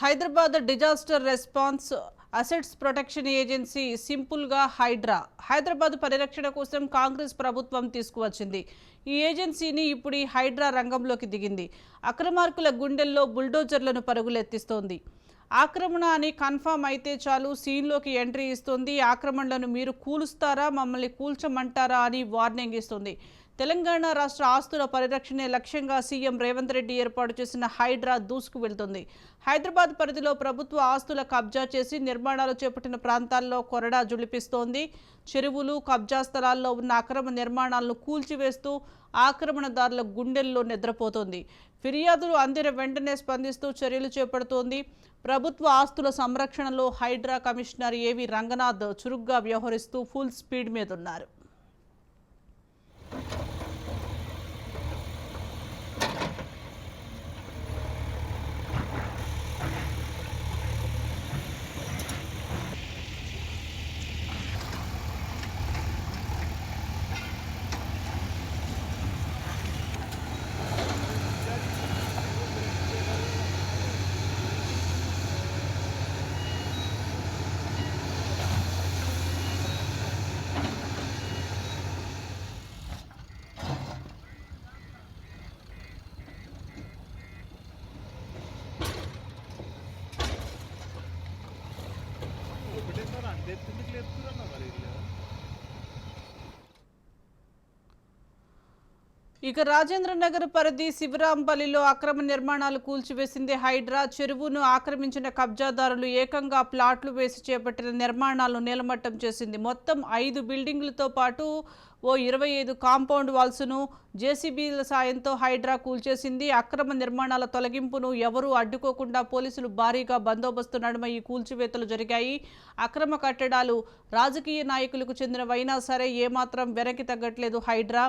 Hyderabad disaster response assets protection agency సింపుల్గా హైడ్రా. హైదరాబాద్ పరిరక్షణ కోసం కాంగ్రెస్ ప్రభుత్వం తీసుకువచ్చింది. ఈ ఏజెన్సీని ఇప్పుడు ఈ హైడ్రా రంగంలోకి దిగింది. అక్రమార్కుల గుండెల్లో బుల్డోజర్లను పరుగులెత్తిస్తోంది. ఆక్రమణ అని కన్ఫామ్ అయితే చాలు సీన్లోకి ఎంట్రీ ఇస్తుంది. ఆక్రమణలను మీరు కూలుస్తారా మమ్మల్ని కూల్చమంటారా అని వార్నింగ్ ఇస్తుంది. తెలంగాణ రాష్ట్ర ఆస్తుల పరిరక్షణే లక్ష్యంగా సీఎం రేవంత్ రెడ్డి ఏర్పాటు చేసిన హైడ్రా దూసుకు వెళ్తుంది. హైదరాబాద్ పరిధిలో ప్రభుత్వ ఆస్తుల కబ్జా చేసి నిర్మాణాలు చేపట్టిన ప్రాంతాల్లో కొరడా జులిపిస్తోంది. చెరువులు కబ్జా స్థలాల్లో ఉన్న అక్రమ నిర్మాణాలను కూల్చివేస్తూ ఆక్రమణదారుల గుండెల్లో నిద్రపోతోంది. ఫిర్యాదులు అందిన వెంటనే స్పందిస్తూ చర్యలు చేపడుతోంది. ప్రభుత్వ ఆస్తుల సంరక్షణలో హైడ్రా కమిషనర్ ఏవి రంగనాథ్ చురుగ్గా వ్యవహరిస్తూ ఫుల్ స్పీడ్ మీద ఉన్నారు ఒకటేసారి అంత ఎత్తుకు లేపుతున్నా మరి వీళ్ళు ఇక రాజేంద్ర నగర్ పరిధి శివరాంపల్లిలో అక్రమ నిర్మాణాలు కూల్చివేసింది హైడ్రా. చెరువును ఆక్రమించిన కబ్జాదారులు ఏకంగా ప్లాట్లు వేసి చేపట్టిన నిర్మాణాలను నీలమట్టం చేసింది. మొత్తం ఐదు బిల్డింగ్లతో పాటు ఓ ఇరవై ఐదు కాంపౌండ్ వాల్స్ను జేసీబీల సాయంతో హైడ్రా కూల్చేసింది. అక్రమ నిర్మాణాల తొలగింపును ఎవరూ అడ్డుకోకుండా పోలీసులు భారీగా బందోబస్తు నడుమ ఈ కూల్చివేతలు జరిగాయి. అక్రమ కట్టడాలు రాజకీయ నాయకులకు చెందినవైనా సరే ఏమాత్రం వెనక్కి తగ్గట్లేదు హైడ్రా.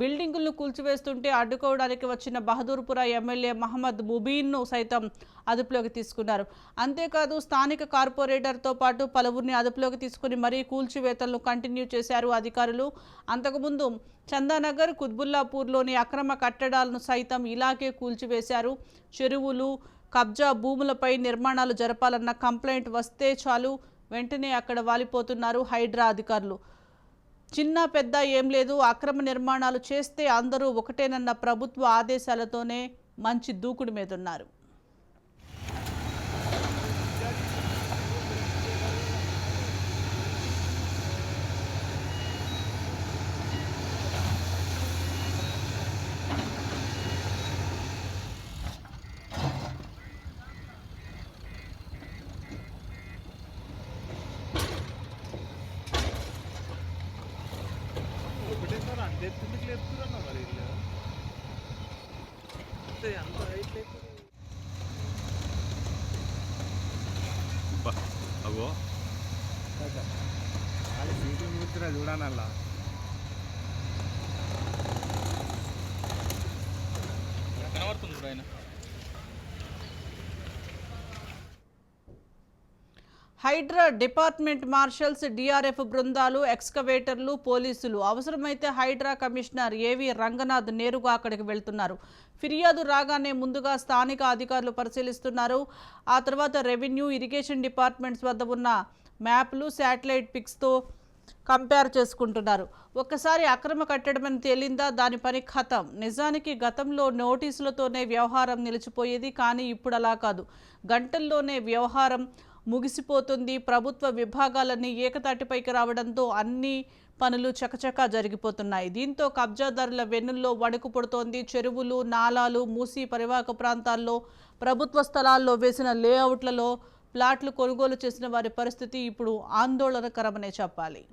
బిల్డింగులను కూల్చివేస్తుంటే అడ్డుకోవడానికి వచ్చిన బహదూర్పుర ఎమ్మెల్యే మహమ్మద్ ముబీన్ను సైతం అదుపులోకి తీసుకున్నారు. అంతేకాదు స్థానిక కార్పొరేటర్తో పాటు పలువురిని అదుపులోకి తీసుకుని మరీ కూల్చివేతలను కంటిన్యూ చేశారు అధికారులు. అంతకుముందు చందానగర్ కుత్బుల్లాపూర్లోని అక్రమ కట్టడాలను సైతం ఇలాగే కూల్చివేశారు. చెరువులు కబ్జా భూములపై నిర్మాణాలు జరపాలన్న కంప్లైంట్ వస్తే చాలు వెంటనే అక్కడ వాలిపోతున్నారు హైడ్రా అధికారులు. చిన్న పెద్ద ఏం లేదు అక్రమ నిర్మాణాలు చేస్తే అందరూ ఒకటేనన్న ప్రభుత్వ ఆదేశాలతోనే మంచి దూకుడు మీద హైడ్రా డిపార్ట్మెంట్ మార్షల్స్ డిఆర్ఎఫ్ బృందాలు ఎక్స్కవేటర్లు పోలీసులు. అవసరమైతే హైడ్రా కమిషనర్ ఏవి రంగనాథ్ నేరుగా అక్కడికి వెళ్తున్నారు. ఫిర్యాదు రాగానే ముందుగా స్థానిక అధికారులు పరిశీలిస్తున్నారు. ఆ తర్వాత రెవెన్యూ ఇరిగేషన్ డిపార్ట్మెంట్స్ వద్ద ఉన్న మ్యాప్లు శాటిలైట్ పిక్స్తో కంపేర్ చేసుకుంటున్నారు. ఒక్కసారి అక్రమ కట్టడమని తేలిందా? దాని పని ఖతం. నిజానికి గతంలో నోటీసులతోనే వ్యవహారం నిలిచిపోయేది కానీ ఇప్పుడు అలా కాదు. గంటల్లోనే వ్యవహారం ముగిసిపోతుంది. ప్రభుత్వ విభాగాలన్నీ ఏకతాటిపైకి రావడంతో అన్ని పనులు చకచకా జరిగిపోతున్నాయి. దీంతో కబ్జాదారుల వెన్నుల్లో వణుకు పుడుతోంది. చెరువులు నాలాలు మూసి పరివాహక ప్రాంతాల్లో ప్రభుత్వ స్థలాల్లో వేసిన లేఅవుట్లలో ప్లాట్లు కొనుగోలు చేసిన వారి పరిస్థితి ఇప్పుడు ఆందోళనకరమనే చెప్పాలి.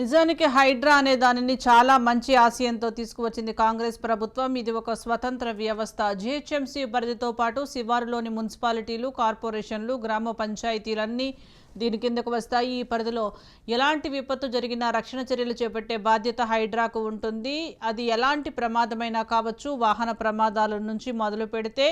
నిజానికి హైడ్రా అనే దానిని చాలా మంచి ఆశయంతో తీసుకువచ్చింది కాంగ్రెస్ ప్రభుత్వం. ఇది ఒక స్వతంత్ర వ్యవస్థ. జిహెచ్ఎంసీ పరిధితో పాటు శివారులోని మున్సిపాలిటీలు కార్పొరేషన్లు గ్రామ పంచాయతీలన్నీ దీని కిందకు వస్తాయి. ఈ పరిధిలో ఎలాంటి విపత్తు జరిగినా రక్షణ చర్యలు చేపట్టే బాధ్యత హైడ్రాకు ఉంటుంది. అది ఎలాంటి ప్రమాదమైనా కావచ్చు వాహన ప్రమాదాల నుంచి మొదలు పెడితే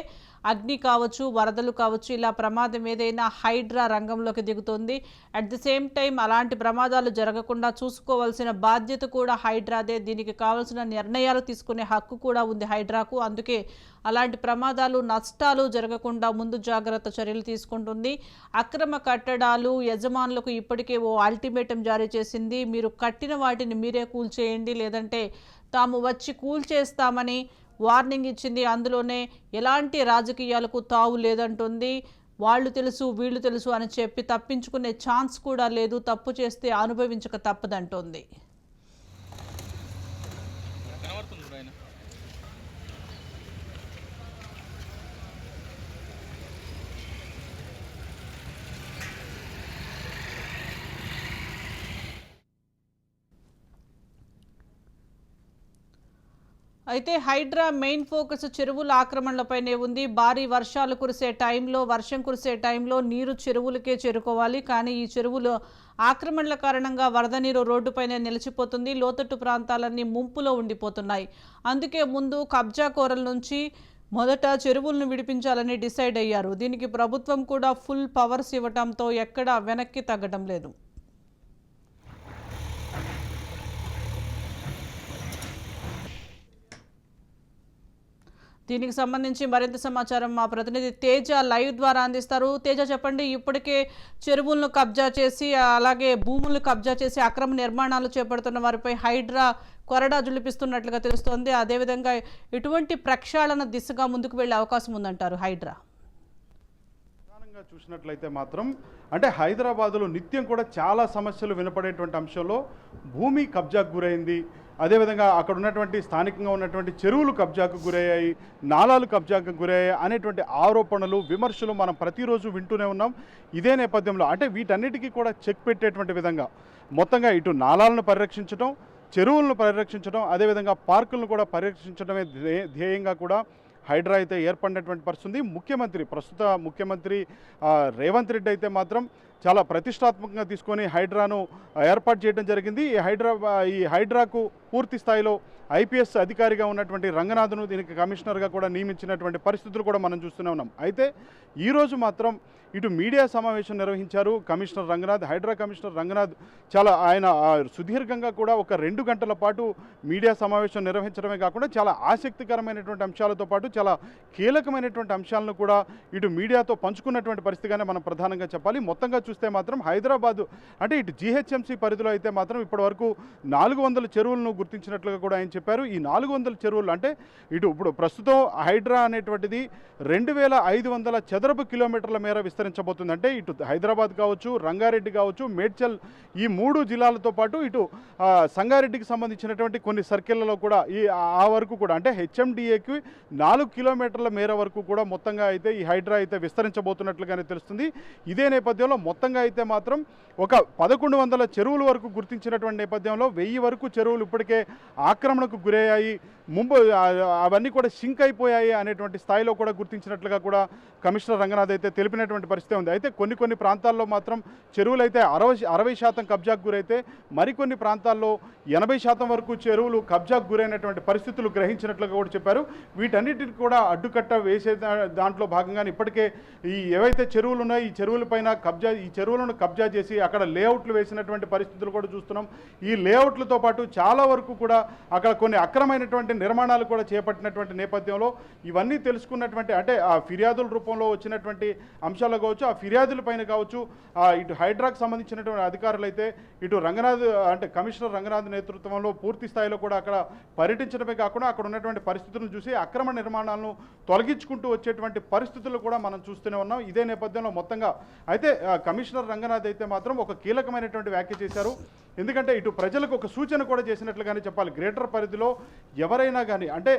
అగ్ని కావచ్చు వరదలు కావచ్చు ఇలా ప్రమాదం ఏదైనా హైడ్రా రంగంలోకి దిగుతుంది. అట్ ది సేమ్ టైం అలాంటి ప్రమాదాలు జరగకుండా చూసుకోవాల్సిన బాధ్యత కూడా హైడ్రాదే. దీనికి కావాల్సిన నిర్ణయాలు తీసుకునే హక్కు కూడా ఉంది హైడ్రాకు. అందుకే అలాంటి ప్రమాదాలు నష్టాలు జరగకుండా ముందు జాగ్రత్త చర్యలు తీసుకుంటుంది. అక్రమ కట్టడాలు యజమానులకు ఇప్పటికే ఓ అల్టిమేటం జారీ చేసింది. మీరు కట్టిన వాటిని మీరే కూల్చేయండి. లేదంటే తాము వచ్చి కూల్చేస్తామని వార్నింగ్ ఇచ్చింది. అందులోనే ఎలాంటి రాజకీయాలకు తావు లేదంటుంది. వాళ్ళు తెలుసు వీళ్ళు తెలుసు అని చెప్పి తప్పించుకునే ఛాన్స్ కూడా లేదు. తప్పు చేస్తే అనుభవించక తప్పదంటోంది. అయితే హైడ్రా మెయిన్ ఫోకస్ చెరువుల ఆక్రమణలపైనే ఉంది. భారీ వర్షాలు కురిసే టైంలో వర్షం కురిసే టైంలో నీరు చెరువులకే చేరుకోవాలి. కానీ ఈ చెరువులు ఆక్రమణల కారణంగా వరద నీరు రోడ్డుపైనే నిలిచిపోతుంది. లోతట్టు ప్రాంతాలన్నీ ముంపులో ఉండిపోతున్నాయి. అందుకే ముందు కబ్జా కోరల నుంచి మొదట చెరువులను విడిపించాలని డిసైడ్ అయ్యారు. దీనికి ప్రభుత్వం కూడా ఫుల్ పవర్స్ ఇవ్వటంతో ఎక్కడా వెనక్కి తగ్గడం లేదు. దీనికి సంబంధించి మరింత సమాచారం మా ప్రతినిధి తేజ లైవ్ ద్వారా అందిస్తారు. తేజ చెప్పండి ఇప్పటికే చెరువులను కబ్జా చేసి అలాగే భూములను కబ్జా చేసి అక్రమ నిర్మాణాలు చేపడుతున్న వారిపై హైడ్రా కొరడా జులిపిస్తున్నట్లుగా తెలుస్తోంది. అదేవిధంగా ఎటువంటి ప్రక్షాళన దిశగా ముందుకు వెళ్ళే అవకాశం ఉందంటారు హైడ్రా. చూసినట్లయితే మాత్రం అంటే హైదరాబాదులో నిత్యం కూడా చాలా సమస్యలు వినపడేటువంటి అంశంలో భూమి కబ్జాకు గురైంది. అదేవిధంగా అక్కడ ఉన్నటువంటి స్థానికంగా ఉన్నటువంటి చెరువులు కబ్జాకు గురయ్యాయి నాలాలు కబ్జాకు గురయ్యాయి అనేటువంటి ఆరోపణలు విమర్శలు మనం ప్రతిరోజు వింటూనే ఉన్నాం. ఇదే నేపథ్యంలో అంటే వీటన్నిటికీ కూడా చెక్ పెట్టేటువంటి విధంగా మొత్తంగా ఇటు నాలాలను పరిరక్షించడం చెరువులను పరిరక్షించడం అదేవిధంగా పార్కులను కూడా పరిరక్షించడమే ధ్యేయంగా కూడా హైడ్రా అయితే ఏర్పడినటువంటి పరిస్థితి ముఖ్యమంత్రి ప్రస్తుత ముఖ్యమంత్రి రేవంత్ రెడ్డి అయితే మాత్రం చాలా ప్రతిష్టాత్మకంగా తీసుకొని హైడ్రాను ఏర్పాటు చేయడం జరిగింది. ఈ హైడ్రా ఈ హైడ్రాకు పూర్తి స్థాయిలో ఐపీఎస్ అధికారిగా ఉన్నటువంటి రంగనాథ్ను దీనికి కమిషనర్గా కూడా నియమించినటువంటి పరిస్థితులు కూడా మనం చూస్తూనే ఉన్నాం. అయితే ఈరోజు మాత్రం ఇటు మీడియా సమావేశం నిర్వహించారు కమిషనర్ రంగనాథ్ హైడ్రా కమిషనర్ రంగనాథ్. చాలా ఆయన సుదీర్ఘంగా కూడా ఒక రెండు గంటల పాటు మీడియా సమావేశం నిర్వహించడమే కాకుండా చాలా ఆసక్తికరమైనటువంటి అంశాలతో పాటు చాలా కీలకమైనటువంటి అంశాలను కూడా ఇటు మీడియాతో పంచుకున్నటువంటి పరిస్థితిగానే మనం ప్రధానంగా చెప్పాలి. మొత్తంగా చూస్తే మాత్రం హైదరాబాద్ అంటే ఇటు జీహెచ్ఎంసీ పరిధిలో అయితే మాత్రం ఇప్పటివరకు నాలుగు వందల చెరువులను గుర్తించినట్లుగా కూడా ఆయన చెప్పారు. ఈ నాలుగు వందల చెరువులు అంటే ఇటు ఇప్పుడు ప్రస్తుతం హైడ్రా అనేటువంటిది రెండు వేల ఐదు వందల చదరపు కిలోమీటర్ల మేర విస్తరించబోతుంది. అంటే ఇటు హైదరాబాద్ కావచ్చు రంగారెడ్డి కావచ్చు మేడ్చల్ ఈ మూడు జిల్లాలతో పాటు ఇటు సంగారెడ్డికి సంబంధించినటువంటి కొన్ని సర్కిళ్ళలో కూడా ఈ ఆ వరకు కూడా అంటే హెచ్ఎండిఏకి నాలుగు కిలోమీటర్ల మేర వరకు కూడా మొత్తంగా అయితే ఈ హైడ్రా అయితే విస్తరించబోతున్నట్లుగానే తెలుస్తుంది. ఇదే నేపథ్యంలో మొత్తంగా అయితే మాత్రం ఒక పదకొండు వందల చెరువుల వరకు గుర్తించినటువంటి నేపథ్యంలో వెయ్యి వరకు చెరువులు ఇప్పటికే ఆక్రమణకు గురయ్యాయి. ముంబై అవన్నీ కూడా సింక్ అయిపోయాయి అనేటువంటి స్థాయిలో కూడా గుర్తించినట్లుగా కూడా కమిషనర్ రంగనాథ్ అయితే తెలిపినటువంటి పరిస్థితి ఉంది. అయితే కొన్ని కొన్ని ప్రాంతాల్లో మాత్రం చెరువులు అయితే అరవై అరవై శాతం కబ్జాకు గురైతే మరికొన్ని ప్రాంతాల్లో ఎనభై శాతం వరకు చెరువులు కబ్జాకు గురైనటువంటి పరిస్థితులు గ్రహించినట్లుగా కూడా చెప్పారు. వీటన్నిటిని కూడా అడ్డుకట్ట వేసే దాంట్లో భాగంగానే ఇప్పటికే ఈ ఏవైతే చెరువులు ఉన్నాయో ఈ చెరువులపైన కబ్జా ఈ చెరువులను కబ్జా చేసి అక్కడ లేఅవుట్లు వేసినటువంటి పరిస్థితులు కూడా చూస్తున్నాం. ఈ లేఅవుట్లతో పాటు చాలా వరకు కూడా అక్కడ కొన్ని అక్రమైనటువంటి నిర్మాణాలు కూడా చేపట్టినటువంటి నేపథ్యంలో ఇవన్నీ తెలుసుకున్నటువంటి అంటే ఆ ఫిర్యాదుల రూపంలో వచ్చినటువంటి అంశాలు కావచ్చు ఆ ఫిర్యాదుల పైన కావచ్చు ఇటు హైడ్రాకు సంబంధించినటువంటి అధికారులు అయితే ఇటు రంగనాథ్ అంటే కమిషనర్ రంగనాథ్ నేతృత్వంలో పూర్తి స్థాయిలో కూడా అక్కడ పర్యటించడమే కాకుండా అక్కడ ఉన్నటువంటి పరిస్థితులను చూసి అక్రమ నిర్మాణాలను తొలగించుకుంటూ వచ్చేటువంటి పరిస్థితులు కూడా మనం చూస్తూనే ఉన్నాం. ఇదే నేపథ్యంలో మొత్తంగా అయితే కమిషనర్ రంగనాథ్ అయితే మాత్రం ఒక కీలకమైనటువంటి వ్యాఖ్య చేశారు. ఎందుకంటే ఇటు ప్రజలకు ఒక సూచన కూడా చేసినట్లుగానే చెప్పాలి. గ్రేటర్ పరిధిలో ఎవరైనా కానీ అంటే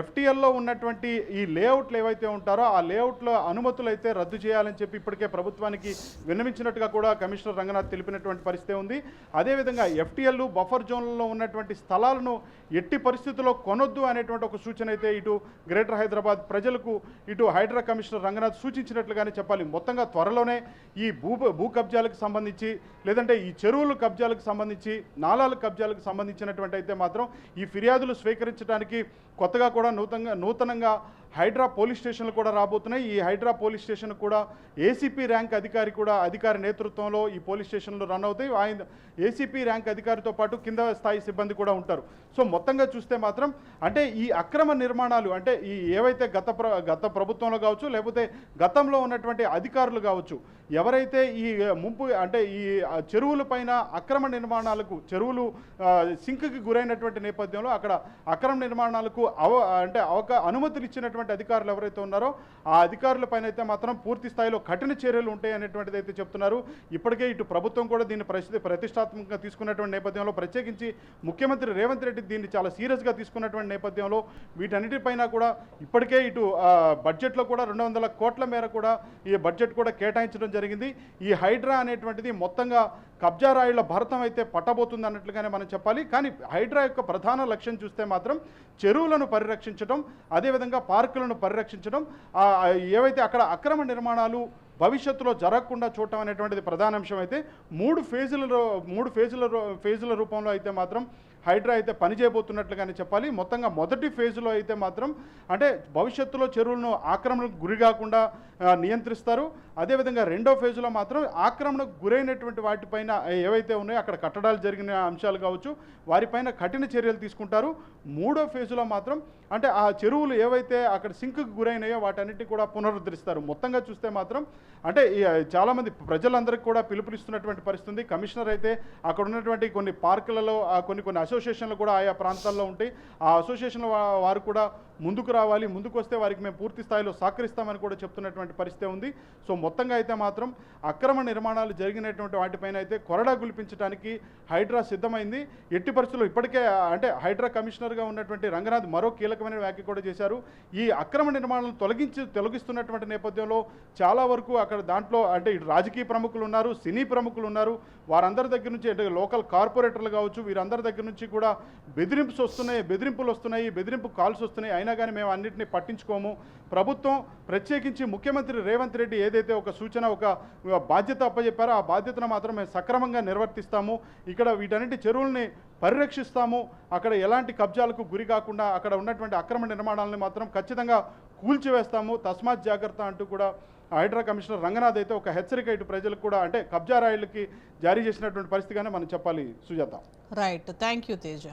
ఎఫ్టీఎల్లో ఉన్నటువంటి ఈ లేఅవుట్లు ఏవైతే ఉంటారో ఆ లేఅవుట్లో అనుమతులు అయితే రద్దు చేయాలని చెప్పి ఇప్పటికే ప్రభుత్వానికి విన్నవించినట్టుగా కూడా కమిషనర్ రంగనాథ్ తెలిపినటువంటి పరిస్థితి ఉంది. అదేవిధంగా ఎఫ్టీఎల్ బఫర్ జోన్లలో ఉన్నటువంటి స్థలాలను ఎట్టి పరిస్థితుల్లో కొనొద్దు అనేటువంటి ఒక సూచన అయితే ఇటు గ్రేటర్ హైదరాబాద్ ప్రజలకు ఇటు హైడ్రా కమిషనర్ రంగనాథ్ సూచించినట్లుగానే చెప్పాలి. మొత్తంగా త్వరలోనే ఈ భూ భూ కబ్జాలకు సంబంధించి లేదంటే ఈ చెరువులు కబ్జాలకు సంబంధించి నాలాల కబ్జాలకు సంబంధించినటువంటి అయితే మాత్రం ఈ ఫిర్యాదులు స్వీకరించడానికి కొత్తగా కూడా నూతనంగా నూతనంగా హైడ్రా పోలీస్ స్టేషన్లు కూడా రాబోతున్నాయి. ఈ హైడ్రా పోలీస్ స్టేషన్ కూడా ఏసీపీ ర్యాంక్ అధికారి కూడా అధికారి నేతృత్వంలో ఈ పోలీస్ స్టేషన్లు రన్ అవుతాయి. ఆయన ఏసీపీ ర్యాంక్ అధికారితో పాటు కింద స్థాయి సిబ్బంది కూడా ఉంటారు. సో మొత్తంగా చూస్తే మాత్రం అంటే ఈ అక్రమ నిర్మాణాలు అంటే ఈ ఏవైతే గత ప్ర గత ప్రభుత్వంలో కావచ్చు లేకపోతే గతంలో ఉన్నటువంటి అధికారులు కావచ్చు ఎవరైతే ఈ ముంపు అంటే ఈ చెరువుల పైన అక్రమ నిర్మాణాలకు చెరువులు సింక్కి గురైనటువంటి నేపథ్యంలో అక్కడ అక్రమ నిర్మాణాలకు అవ అంటే అవక అనుమతులు ఇచ్చినటువంటి అధికారులు ఎవరైతే ఉన్నారో ఆ అధికారుల పైన అయితే మాత్రం పూర్తి స్థాయిలో కఠిన చర్యలు ఉంటాయి అనేటువంటిది అయితే చెప్తున్నారు. ఇప్పటికే ఇటు ప్రభుత్వం కూడా దీన్ని ప్రతిష్టాత్మకంగా తీసుకున్నటువంటి నేపథ్యంలో ప్రత్యేకించి ముఖ్యమంత్రి రేవంత్ రెడ్డి దీన్ని చాలా సీరియస్గా తీసుకున్నటువంటి నేపథ్యంలో వీటన్నిటిపైన కూడా ఇప్పటికే ఇటు బడ్జెట్లో కూడా రెండు వందల కోట్ల మేర కూడా ఈ బడ్జెట్ కూడా కేటాయించడం జరిగింది. ఈ హైడ్రా అనేటువంటిది మొత్తంగా కబ్జా రాయుల భరతం అయితే పట్టబోతుంది అన్నట్లుగానే మనం చెప్పాలి. కానీ హైడ్రా యొక్క ప్రధాన లక్ష్యం చూస్తే మాత్రం చెరువులను పరిరక్షించడం అదేవిధంగా పార్కులను పరిరక్షించడం ఏవైతే అక్కడ అక్రమ నిర్మాణాలు భవిష్యత్తులో జరగకుండా చూడటం అనేటువంటిది ప్రధాన అంశం అయితే మూడు ఫేజుల మూడు ఫేజుల ఫేజుల రూపంలో అయితే మాత్రం హైడ్రా అయితే పనిచేయబోతున్నట్లుగానే చెప్పాలి. మొత్తంగా మొదటి ఫేజ్లో అయితే మాత్రం అంటే భవిష్యత్తులో చెరువులను ఆక్రమణకు గురి కాకుండా నియంత్రిస్తారు. అదేవిధంగా రెండో ఫేజ్లో మాత్రం ఆక్రమణకు గురైనటువంటి వాటిపైన ఏవైతే ఉన్నాయో అక్కడ కట్టడాలు జరిగిన అంశాలు కావచ్చు వారిపైన కఠిన చర్యలు తీసుకుంటారు. మూడో ఫేజ్లో మాత్రం అంటే ఆ చెరువులు ఏవైతే అక్కడ సింక్కి గురైనాయో వాటన్నిటి కూడా పునరుద్ధరిస్తారు. మొత్తంగా చూస్తే మాత్రం అంటే చాలామంది ప్రజలందరికీ కూడా పిలుపునిస్తున్నటువంటి పరిస్థితి కమిషనర్ అయితే అక్కడ ఉన్నటువంటి కొన్ని పార్కులలో కొన్ని కొన్ని అసోసియేషన్లు కూడా ఆయా ప్రాంతాల్లో ఉంటాయి. ఆ అసోసియేషన్ వారు కూడా ముందుకు రావాలి ముందుకు వస్తే వారికి మేము పూర్తి స్థాయిలో సహకరిస్తామని కూడా చెప్తున్నటువంటి పరిస్థితి ఉంది. సో మొత్తంగా అయితే మాత్రం అక్రమ నిర్మాణాలు జరిగినటువంటి వాటిపైన అయితే కొరడా గుల్పించడానికి హైడ్రా సిద్ధమైంది. ఎట్టి పరిస్థితుల్లో ఇప్పటికే అంటే హైడ్రా కమిషనర్గా ఉన్నటువంటి రంగనాథ్ మరో కీలకమైన వ్యాఖ్య కూడా చేశారు. ఈ అక్రమ నిర్మాణాలను తొలగించి తొలగిస్తున్నటువంటి నేపథ్యంలో చాలా వరకు అక్కడ దాంట్లో అంటే ఇటు రాజకీయ ప్రముఖులు ఉన్నారు సినీ ప్రముఖులు ఉన్నారు. వారందరి దగ్గర నుంచి అంటే లోకల్ కార్పొరేటర్లు కావచ్చు వీరందరి దగ్గర నుంచి కూడా బెదిరింపులు వస్తున్నాయి బెదిరింపులు వస్తున్నాయి బెదిరింపు కాల్స్ వస్తున్నాయి. అయినా కానీ మేము అన్నింటినీ పట్టించుకోము. ప్రభుత్వం ప్రత్యేకించి ముఖ్యమంత్రి రేవంత్ రెడ్డి ఏదైతే ఒక సూచన ఒక బాధ్యత అప్పచెప్పారో ఆ బాధ్యతను మాత్రం మేము సక్రమంగా నిర్వర్తిస్తాము. ఇక్కడ వీటన్నిటి చెరువుల్ని పరిరక్షిస్తాము. అక్కడ ఎలాంటి కబ్జాలకు గురి కాకుండా అక్కడ ఉన్నటువంటి అక్రమ నిర్మాణాలను మాత్రం ఖచ్చితంగా కూల్చివేస్తాము. తస్మాత్ జాగ్రత్త అంటూ కూడా హైడ్రా కమిషనర్ రంగనాథ్ అయితే ఒక హెచ్చరిక ఇటు ప్రజలకు కూడా అంటే కబ్జా రాయిలకి జారీ చేసినటువంటి పరిస్థితిగానే మనం చెప్పాలి. Sujatha. Right thank you Teja